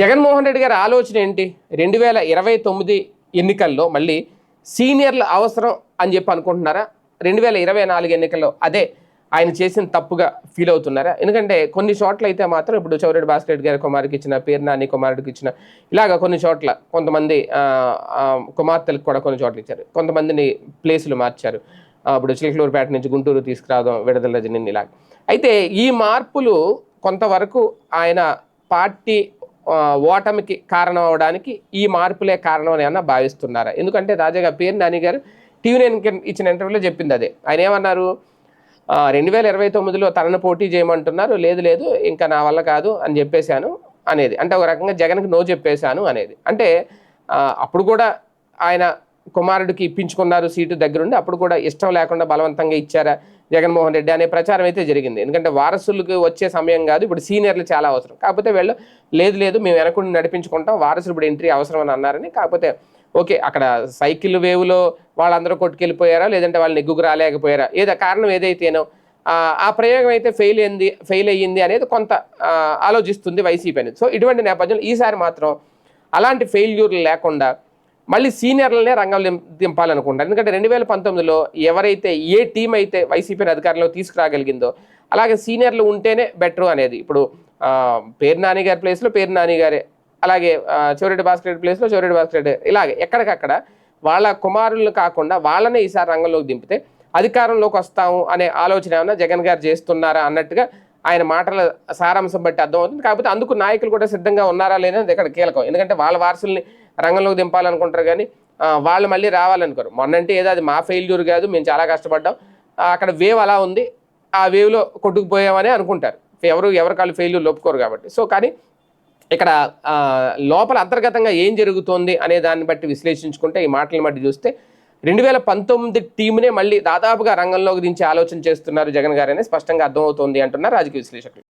జగన్మోహన్ రెడ్డి గారి ఆలోచన ఏంటి? రెండు వేల ఇరవై తొమ్మిది ఎన్నికల్లో మళ్ళీ సీనియర్ల అవసరం అని చెప్పి అనుకుంటున్నారా? రెండు వేల ఇరవై నాలుగు ఎన్నికల్లో అదే ఆయన చేసిన తప్పుగా ఫీల్ అవుతున్నారా? ఎందుకంటే కొన్ని చోట్ల అయితే మాత్రం ఇప్పుడు చౌరెడ్డి భాస్కర్ రెడ్డి గారి కుమారుడికి ఇచ్చిన పేర్నాని కుమారుడికి ఇచ్చిన ఇలాగ కొన్ని చోట్ల కొంతమంది కుమార్తెలకు కూడా కొన్ని చోట్ల ఇచ్చారు. కొంతమందిని ప్లేసులు మార్చారు. ఇప్పుడు చిలకలూరుపేట నుంచి గుంటూరు తీసుకురావడం విడుదల రజని ఇలాగ. అయితే ఈ మార్పులు కొంతవరకు ఆయన పార్టీ ఓటమికి కారణం అవడానికి ఈ మార్పులే కారణం అని ఏమన్నా భావిస్తున్నారా? ఎందుకంటే తాజాగా పేరు నాని గారు టీవీ ఇచ్చిన ఇంటర్వ్యూలో చెప్పింది అదే. ఆయన ఏమన్నారు? రెండు వేల ఇరవై తొమ్మిదిలో తనను పోటీ చేయమంటున్నారు. లేదు లేదు ఇంకా నా వల్ల కాదు అని చెప్పేశాను అనేది. అంటే ఒక రకంగా జగన్కి నో చెప్పేశాను అనేది. అంటే అప్పుడు కూడా ఆయన కుమారుడికి ఇప్పించుకున్నారు సీటు దగ్గరుండి అప్పుడు కూడా ఇష్టం లేకుండా బలవంతంగా ఇచ్చారా? జగన్మోహన్ రెడ్డి అనే ప్రచారం అయితే జరిగింది. ఎందుకంటే వారసులకు వచ్చే సమయం కాదు ఇప్పుడు సీనియర్లు చాలా అవసరం. కాకపోతే వీళ్ళు లేదు లేదు మేము వెనకుండా నడిపించుకుంటాం వారసులు ఇప్పుడు ఎంట్రీ అవసరం అని అన్నారని. కాకపోతే ఓకే అక్కడ సైకిల్ వేవ్లో వాళ్ళందరూ కొట్టుకెళ్ళిపోయారా లేదంటే వాళ్ళు నెగ్గుకు రాలేకపోయారా ఏదో కారణం ఏదైతేనో ఆ, ప్రయోగం అయితే ఫెయిల్ అయింది ఫెయిల్ అయ్యింది అనేది కొంత ఆలోచిస్తుంది వైసీపీ అనేది. సో ఇటువంటి నేపథ్యంలో ఈసారి మాత్రం అలాంటి ఫెయిల్యూర్లు లేకుండా మళ్ళీ సీనియర్లనే రంగంలో దింపాలనుకుంటారు. ఎందుకంటే రెండు వేల పంతొమ్మిదిలో ఎవరైతే ఏ టీం అయితే వైసీపీని అధికారంలో తీసుకురాగలిగిందో అలాగే సీనియర్లు ఉంటేనే బెటర్ అనేది. ఇప్పుడు పేరు నాని గారి ప్లేస్లో పేరు నాని గారే అలాగే ఆ, భాస్కర్ రెడ్డి ప్లేస్లో చివరెడ్డి భాస్కర్ రెడ్డి ఇలాగే ఎక్కడికక్కడ వాళ్ళ కుమారులు కాకుండా వాళ్ళనే ఈసారి రంగంలోకి దింపితే అధికారంలోకి వస్తాము అనే ఆలోచన ఏమన్నా జగన్ గారు చేస్తున్నారా అన్నట్టుగా ఆయన మాటల సారాంశం బట్టి అర్థమవుతుంది. కాకపోతే అందుకు నాయకులు కూడా సిద్ధంగా ఉన్నారా లేదని ఇక్కడ కీలకం. ఎందుకంటే వాళ్ళ వారసుల్ని రంగంలోకి దింపాలనుకుంటారు కానీ వాళ్ళు మళ్ళీ రావాలనుకోరు. మొన్నంటే ఏదో అది మా ఫెయిల్యూర్ కాదు మేము చాలా కష్టపడ్డాం. అక్కడ వేవ్ అలా ఉంది. ఆ వేవ్లో కొట్టుకుపోయామని అనుకుంటారు. ఎవరు ఎవరి కాళ్ళు ఫెయిల్యూర్ లోపుకోరు కాబట్టి. సో కానీ ఇక్కడ లోపల అంతర్గతంగా ఏం జరుగుతోంది అనే దాన్ని బట్టి విశ్లేషించుకుంటే ఈ మాటలను బట్టి చూస్తే రెండు వేల పంతొమ్మిది టీంనే మళ్ళీ దాదాపుగా రంగంలోకి దించే ఆలోచన చేస్తున్నారు జగన్ గారని స్పష్టంగా అర్థమవుతోంది అంటున్నారు రాజకీయ విశ్లేషకులు.